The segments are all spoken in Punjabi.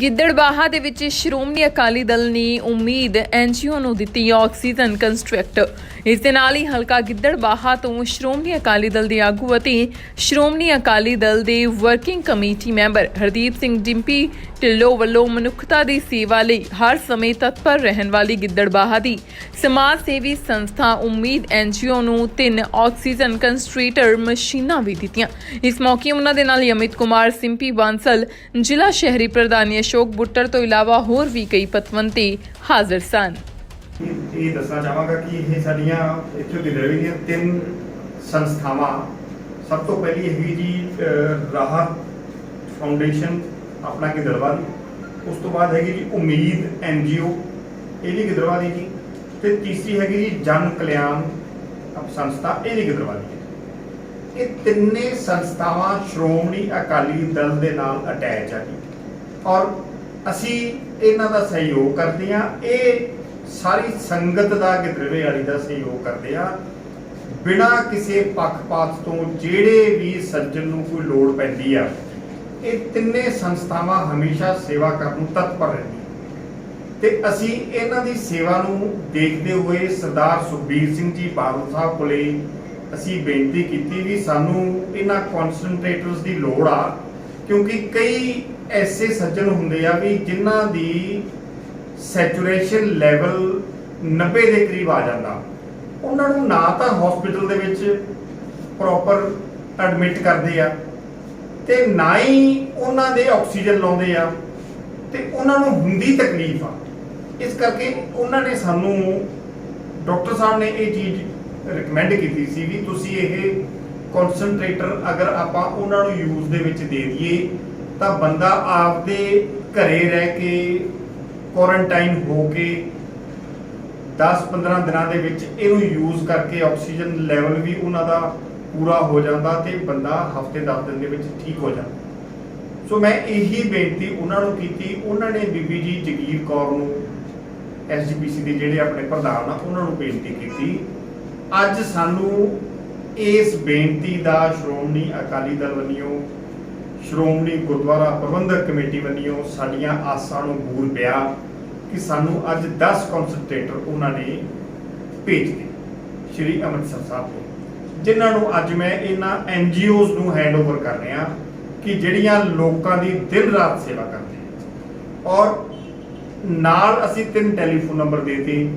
ਗਿੱਦੜਬਾਹਾ ਦੇ ਵਿੱਚ ਸ਼੍ਰੋਮਣੀ ਅਕਾਲੀ ਦਲ ਨੇ ਉਮੀਦ ਐਨਜੀਓ ਨੂੰ ਦਿੱਤੀ ਆਕਸੀਜਨ ਕੰਸਟਰਕਟ। ਇਸ ਦੇ ਨਾਲ ਹੀ ਹਲਕਾ ਗਿੱਦੜਬਾਹਾ ਤੋਂ ਸ਼੍ਰੋਮਣੀ ਅਕਾਲੀ ਦਲ ਦੇ ਆਗੂ ਅਤੇ ਸ਼੍ਰੋਮਣੀ ਅਕਾਲੀ ਦਲ ਦੇ working committee member Hardeep Singh Dimpy Dhillon ਵੱਲੋਂ ਮਨੁੱਖਤਾ ਦੀ ਸੇਵਾ ਲਈ ਹਰ ਸਮੇਂ ਤਤਪਰ ਰਹਿਣ ਵਾਲੀ ਗਿੱਦੜਬਾਹਾ ਦੀ ਸਮਾਜ ਸੇਵੀ ਸੰਸਥਾ ਉਮੀਦ ਐਨਜੀਓ ਨੂੰ ਤਿੰਨ ਆਕਸੀਜਨ ਕੰਸਟ੍ਰੇਟਰ ਮਸ਼ੀਨਾਂ ਵੀ ਦਿੱਤੀਆਂ। ਇਸ ਮੌਕੇ ਉਹਨਾਂ ਦੇ ਨਾਲ ਅਮਿਤ ਕੁਮਾਰ, ਸਿੰਪੀ ਬਾਂਸਲ, ਜ਼ਿਲ੍ਹਾ ਸ਼ਹਿਰੀ ਪ੍ਰਧਾਨੀ ਅਸ਼ੋਕ ਬੁੱਟਰ ਤੋਂ ਇਲਾਵਾ ਹੋਰ ਵੀ ਕਈ ਪਤਵੰਤੇ ਹਾਜ਼ਰ ਸਨ। ਇਹ ਦੱਸਣਾ ਚਾਹਾਂਗਾ ਕਿ ਇਹ ਸਾਡੀਆਂ ਇੱਥੇ ਗਿੱਦੜਵੇ ਦੀਆਂ ਤਿੰਨ ਸੰਸਥਾਵਾਂ। ਸਭ ਤੋਂ ਪਹਿਲੀ ਹੈਗੀ ਜੀ ਰਾਹਤ ਫਾਊਂਡੇਸ਼ਨ, ਆਪਣਾ ਗਿੱਦੜਵਾ ਦੀ ਉਸ ਤੋਂ ਬਾਅਦ ਹੈਗੀ ਜੀ ਉਮੀਦ ਐਨ ਐਨਜੀਓ, ਇਹ ਵੀ ਗਿੱਦੜਵਾ ਦੀ ਜੀ। ਤੇ ਤੀਸਰੀ ਹੈਗੀ ਜੀ ਜਨ ਕਲਿਆਣ ਸੰਸਥਾ, ਇਹ ਵੀ ਗਿੱਦੜਵਾ ਦੀ ਇਹ ਤਿੰਨੇ ਸੰਸਥਾਵਾਂ ਸ਼੍ਰੋਮਣੀ ਅਕਾਲੀ ਦਲ ਦੇ ਨਾਲ ਅਟੈਚ ਆ ਜੀ। ਔਰ ਅਸੀਂ ਇਹਨਾਂ ਦਾ ਸਹਿਯੋਗ ਕਰਦੇ ਆ ਇਹ ਸਾਰੀ ਸੰਗਤ ਦਾ, ਗਿੱਦੜਵੇ ਵਾਲੀ ਦਾ ਸਹਿਯੋਗ ਕਰਦੇ ਆ ਬਿਨਾਂ ਕਿਸੇ ਪੱਖਪਾਤ ਤੋਂ ਜਿਹੜੇ ਵੀ ਸੱਜਣ ਨੂੰ ਕੋਈ ਲੋੜ ਪੈਂਦੀ ਆ, ਇਹ ਤਿੰਨੇ ਸੰਸਥਾਵਾਂ ਹਮੇਸ਼ਾ ਸੇਵਾ ਕਰਨ ਨੂੰ ਤਤਪਰ ਰਹਿੰਦੀਆਂ। ਤੇ ਅਸੀਂ ਇਹਨਾਂ ਦੀ ਸੇਵਾ ਨੂੰ ਦੇਖਦੇ ਹੋਏ ਸਰਦਾਰ ਸੁਖਬੀਰ ਸਿੰਘ ਜੀ ਬਾਦਲ ਸਾਹਿਬ ਕੋਲੇ ਅਸੀਂ ਬੇਨਤੀ ਕੀਤੀ ਵੀ ਸਾਨੂੰ ਇਹਨਾਂ ਕਨਸੈਂਟਰੇਟਰਸ ਦੀ ਲੋੜ ਆ, ਕਿਉਂਕਿ ਕਈ ਐਸੇ ਸੱਜਣ ਹੁੰਦੇ ਆ ਵੀ ਜਿਨ੍ਹਾਂ ਦੀ ਸੈਚੂਰੇਸ਼ਨ ਲੈਵਲ 90 ਦੇ ਕਰੀਬ ਆ ਜਾਂਦਾ। ਉਹਨਾਂ ਨੂੰ ਨਾ ਤਾਂ ਹਸਪੀਟਲ ਦੇ ਵਿੱਚ ਪ੍ਰੋਪਰ ਐਡਮਿਟ ਕਰਦੇ ਆ ਤੇ ਨਾ ਹੀ ਉਹਨਾਂ ਦੇ ਆਕਸੀਜਨ ਲਾਉਂਦੇ ਆ ਤੇ ਉਹਨਾਂ ਨੂੰ ਹੁੰਦੀ ਤਕਲੀਫ ਆ। ਇਸ ਕਰਕੇ ਉਹਨਾਂ ਨੇ ਸਾਨੂੰ ਡਾਕਟਰ ਸਾਹਿਬ ਨੇ ਇਹ ਚੀਜ਼ ਰეკਮੈਂਡ ਕੀਤੀ ਸੀ ਵੀ ਤੁਸੀਂ ਇਹ ਕਨਸੈਂਟਰੇਟਰ ਅਗਰ ਆਪਾਂ ਉਹਨਾਂ ਨੂੰ ਯੂਜ਼ ਦੇ ਵਿੱਚ ਦੇ ਦਈਏ ਤਾਂ ਬੰਦਾ ਆਪਦੇ ਘਰੇ ਰਹਿ ਕੇ ਕੁਆਰੰਟਾਈਨ ਹੋ ਕੇ 10-15 ਦਿਨਾਂ ਦੇ ਵਿੱਚ ਇਹਨੂੰ ਯੂਜ਼ ਕਰਕੇ ਆਕਸੀਜਨ ਲੈਵਲ ਵੀ ਉਹਨਾਂ ਦਾ ਪੂਰਾ ਹੋ ਜਾਂਦਾ ਤੇ ਬੰਦਾ ਹਫ਼ਤੇ 10 ਦਿਨ ਦੇ ਵਿੱਚ ਠੀਕ ਹੋ ਜਾਂਦਾ। ਸੋ ਮੈਂ ਇਹੀ ਬੇਨਤੀ ਉਹਨਾਂ ਨੂੰ ਕੀਤੀ, ਉਹਨਾਂ ਨੇ ਬੀਬੀ ਜੀ ਜਗੀਰ ਕੌਰ ਨੂੰ ਐਸਜੀਪੀਸੀ ਦੇ ਜਿਹੜੇ ਆਪਣੇ ਪ੍ਰਧਾਨ ਆ, ਉਹਨਾਂ ਨੂੰ ਬੇਨਤੀ ਕੀਤੀ। ਅੱਜ ਸਾਨੂੰ ਇਸ ਬੇਨਤੀ ਦਾ ਸ਼੍ਰੋਮਣੀ ਅਕਾਲੀ ਦਲ ਵੱਲੋਂ ਸ਼੍ਰੋਮਣੀ ਗੁਰਦੁਆਰਾ ਪ੍ਰਬੰਧਕ ਕਮੇਟੀ ਵੱਲੋਂ ਸਾਡੀਆਂ ਆਸਾਂ ਨੂੰ ਬੂਰ ਪਿਆ ਕਿ ਸਾਨੂੰ ਅੱਜ 10 ਕਨਸੈਂਟਰੇਟਰ ਉਹਨਾਂ ਨੇ ਭੇਜ ਦਿੱਤੇ। ਸ਼੍ਰੀ ਅੰਮ੍ਰਿਤਸਰ ਸਾਹਿਬ ਤੋਂ। ਜਿਨ੍ਹਾਂ ਨੂੰ ਅੱਜ ਮੈਂ ਇਹਨਾਂ ਐਨਜੀਓਜ਼ ਨੂੰ ਹੈਂਡਓਵਰ ਕਰ ਰਿਹਾ ਕਿ ਜਿਹੜੀਆਂ ਲੋਕਾਂ ਦੀ ਦਿਨ ਰਾਤ ਸੇਵਾ ਕਰਦੇ ਔਰ ਨਾਲ ਅਸੀਂ ਤਿੰਨ ਟੈਲੀਫੋਨ ਨੰਬਰ ਦੇਤੇ।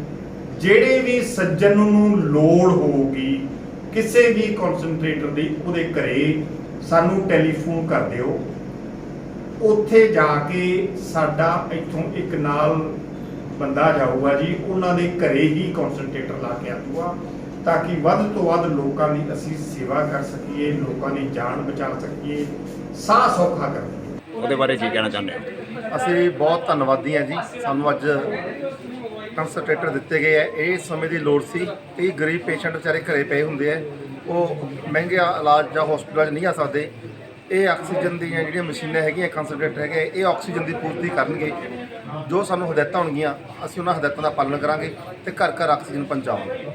ਜਿਹੜੇ ਵੀ ਸੱਜਣ ਨੂੰ ਲੋੜ ਹੋਊਗੀ, ਕਿਸੇ ਵੀ ਕਨਸੈਂਟਰੇਟਰ ਦੀ, ਉਹਦੇ ਘਰੇ ਸਾਨੂੰ ਟੈਲੀਫੋਨ ਕਰ ਦਿਓ। ਉੱਥੇ ਜਾ ਕੇ ਸਾਡਾ ਇੱਥੋਂ ਇੱਕ ਨਾਲ ਬੰਦਾ ਜਾਊਗਾ ਜੀ ਉਹਨਾਂ ਦੇ ਘਰੇ ਹੀ ਕਨਸੈਂਟਰੇਟਰ ਲਾ ਕੇ ਆਊਗਾ ਤਾਂ ਕਿ ਵੱਧ ਤੋਂ ਵੱਧ ਲੋਕਾਂ ਦੀ ਅਸੀਂ ਸੇਵਾ ਕਰ ਸਕੀਏ ਲੋਕਾਂ ਦੀ ਜਾਨ ਬਚਾ ਸਕੀਏ ਸਾਹ ਸੌਖਾ ਕਰ ਸਕੀਏ। ਉਹਦੇ ਬਾਰੇ ਕੀ ਕਹਿਣਾ ਚਾਹੁੰਦੇ ਹੋ? ਅਸੀਂ ਬਹੁਤ ਧੰਨਵਾਦੀ ਹਾਂ ਜੀ। ਸਾਨੂੰ ਅੱਜ ਕੰਸਨਟ੍ਰੇਟਰ ਦਿੱਤੇ ਗਏ ਹੈ ਇਹ ਸਮੇਂ ਦੀ ਲੋੜ ਸੀ। ਕਈ ਗਰੀਬ ਪੇਸ਼ੈਂਟ ਵਿਚਾਰੇ ਘਰੇ ਪਏ ਹੁੰਦੇ ਆ। ਉਹ ਮਹਿੰਗੇ ਇਲਾਜ ਜਾਂ ਹਸਪੀਟਲ 'ਚ ਨਹੀਂ ਆ ਸਕਦੇ। ਇਹ ਆਕਸੀਜਨ ਦੀਆਂ ਜਿਹੜੀਆਂ ਮਸ਼ੀਨਾਂ ਹੈਗੀਆਂ ਕੰਸਨਟ੍ਰੇਟਰ ਹੈਗੇ ਇਹ ਆਕਸੀਜਨ ਦੀ ਪੂਰਤੀ ਕਰਨਗੇ। ਜੋ ਸਾਨੂੰ ਹਦਾਇਤਾਂ ਹੋਣਗੀਆਂ ਅਸੀਂ ਉਹਨਾਂ ਹਦਾਇਤਾਂ ਦਾ ਪਾਲਣ ਕਰਾਂਗੇ ਤੇ ਘਰ ਘਰ ਆਕਸੀਜਨ ਪਹੁੰਚਾਵਾਂਗੇ।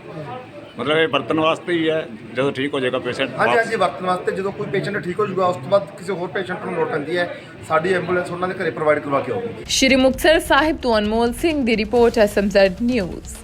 ਮਤਲਬ ਇਹ ਵਰਤਣ ਵਾਸਤੇ ਹੀ ਹੈ ਜਦੋਂ ਠੀਕ ਹੋ ਜਾਏਗਾ ਪੇਸ਼ੈਂਟ ਹਾਂਜੀ ਹਾਂਜੀ ਵਰਤਣ ਵਾਸਤੇ ਜਦੋਂ ਕੋਈ ਪੇਸ਼ੈਂਟ ਠੀਕ ਹੋ ਜਾਊਗਾ ਉਸ ਤੋਂ ਬਾਅਦ ਕਿਸੇ ਹੋਰ ਪੇਸ਼ੈਂਟ ਨੂੰ ਲੋੜ ਪੈਂਦੀ ਹੈ ਸਾਡੀ ਐਂਬੂਲੈਂਸ ਉਹਨਾਂ ਦੇ ਘਰੇ ਪ੍ਰੋਵਾਈਡ ਕਰਵਾ ਕੇ ਆਊਗੀ। ਸ਼੍ਰੀ ਮੁਕਤਸਰ ਸਾਹਿਬ ਤੋਂ ਅਨਮੋਲ ਸਿੰਘ ਦੀ ਰਿਪੋਰਟ ਐਸਐਮਜ਼ੈਡ ਨਿਊਜ਼।